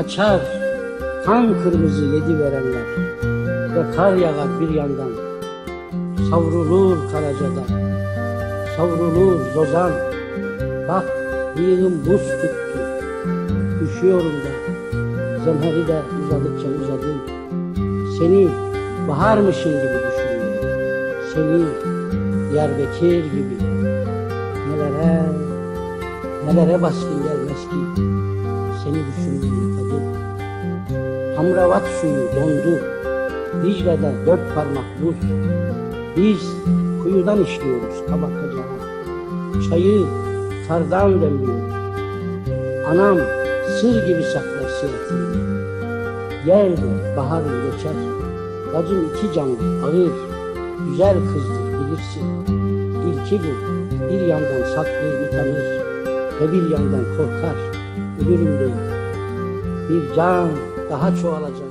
açar kan kırmızı yedi verenler ve kar yağar bir yandan. Savrulur Karaca'da savrulur Zozan bak yığın buz tuttu. Üşüyorum da zemheri de uzadıkça uzadı seni baharmışın gibi düşünüyorum seni Diyarbakır gibi. Nelere nelere baskın gelmez ki? Seni düşündüğüm tadı Hamravat suyu dondu. Dicle'de dört parmak buz. Biz kuyudan işliyoruz tabakacağa Çayı kardan demliyoruz. Anam sır gibi saklar siyasetini Yerde baharın geçer. Bacım iki canlı ağır. Güzel kızdır bilirsin. İlki bu. Bir yandan saklı utanır Ve bir yandan korkar Ölürüm değil bir can daha çoğalacak